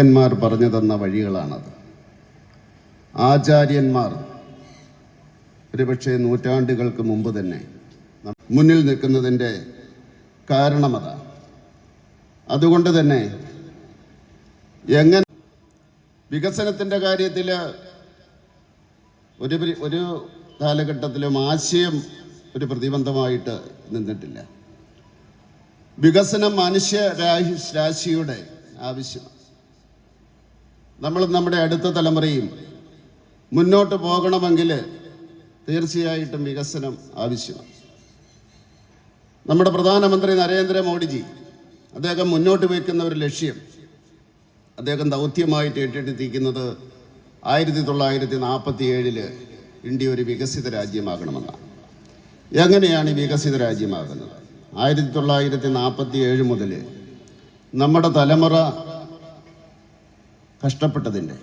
ന്മാർ പറഞ്ഞു തന്ന വഴികളാണത്. ആചാര്യന്മാർ ഒരുപക്ഷെ നൂറ്റാണ്ടുകൾക്ക് മുമ്പ് തന്നെ മുന്നിൽ നിൽക്കുന്നതിന്റെ കാരണമതാ. അതുകൊണ്ട് തന്നെ എങ്ങനെ വികസനത്തിന്റെ കാര്യത്തിൽ ഒരു ഒരു കാലഘട്ടത്തിലും ആശയം ഒരു പ്രതിബന്ധമായിട്ട് നിന്നിട്ടില്ല. വികസനം മനുഷ്യ രാശിയുടെ ആവശ്യമാണ് നമ്മൾ നമ്മുടെ അടുത്ത തലമുറയും മുന്നോട്ട് പോകണമെങ്കിൽ തീർച്ചയായിട്ടും വികസനം ആവശ്യമാണ്. നമ്മുടെ പ്രധാനമന്ത്രി നരേന്ദ്രമോദിജി അദ്ദേഹം മുന്നോട്ട് വയ്ക്കുന്ന ഒരു ലക്ഷ്യം അദ്ദേഹം ദൗത്യമായിട്ട് ഏറ്റെടുത്തിരിക്കുന്നത് ആയിരത്തി തൊള്ളായിരത്തി നാൽപ്പത്തി ഏഴിൽ ഇന്ത്യ ഒരു വികസിത രാജ്യമാകണമെന്നാണ്. എങ്ങനെയാണ് ഈ വികസിത രാജ്യമാകുന്നത്? ആയിരത്തി തൊള്ളായിരത്തി നാൽപ്പത്തി ഏഴ് മുതൽ നമ്മുടെ തലമുറ കഷ്ടപ്പെട്ടതിന്റെ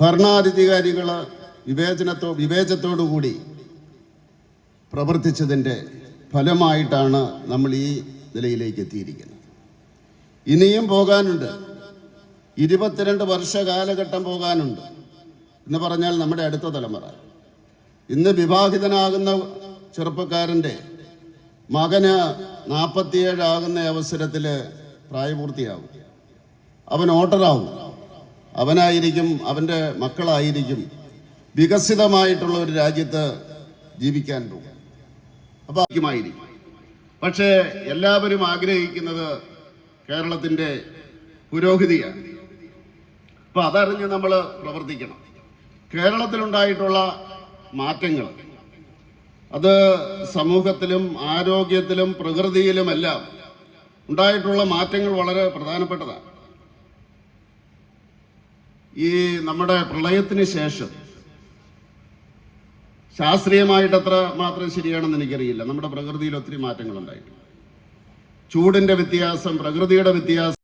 ഭരണാധികാരികൾ വിവേചനത്തോ വിവേചത്തോടുകൂടി പ്രവർത്തിച്ചതിന്റെ ഫലമായിട്ടാണ് നമ്മൾ ഈ നിലയിലേക്ക് എത്തിയിരിക്കുന്നത്. ഇനിയും പോകാനുണ്ട്. ഇരുപത്തിരണ്ട് വർഷ കാലഘട്ടം പോകാനുണ്ട് എന്ന് പറഞ്ഞാൽ നമ്മുടെ അടുത്ത തലമുറ. ഇന്ന് വിവാഹിതനാകുന്ന ചെറുപ്പക്കാരന്റെ മകന് നാൽപ്പത്തിയേഴാകുന്ന അവസരത്തിൽ പ്രായപൂർത്തിയാവും. അവൻ ഓട്ടറാവും അവനായിരിക്കും അവന്റെ മക്കളായിരിക്കും വികസിതമായിട്ടുള്ള ഒരു രാജ്യത്ത് ജീവിക്കാൻ പോകും അപ്പോൾ പക്ഷേ എല്ലാവരും ആഗ്രഹിക്കുന്നത് കേരളത്തിന്റെ പുരോഗതിയാണ്. അപ്പോൾ അതറിഞ്ഞ് നമ്മൾ പ്രവർത്തിക്കണം. കേരളത്തിലുണ്ടായിട്ടുള്ള മാറ്റങ്ങൾ അത് സമൂഹത്തിലും ആരോഗ്യത്തിലും പ്രകൃതിയിലുമെല്ലാം ഉണ്ടായിട്ടുള്ള മാറ്റങ്ങൾ വളരെ പ്രധാനപ്പെട്ടതാണ്. ഈ നമ്മുടെ പ്രളയത്തിന് ശേഷം ശാസ്ത്രീയമായിട്ട് എത്ര മാത്രം ശരിയാണെന്ന് എനിക്കറിയില്ല. നമ്മുടെ പ്രകൃതിയിൽ ഒത്തിരി മാറ്റങ്ങളുണ്ടായിട്ടുണ്ട്. ചൂടിന്റെ വ്യത്യാസം പ്രകൃതിയുടെ വ്യത്യാസം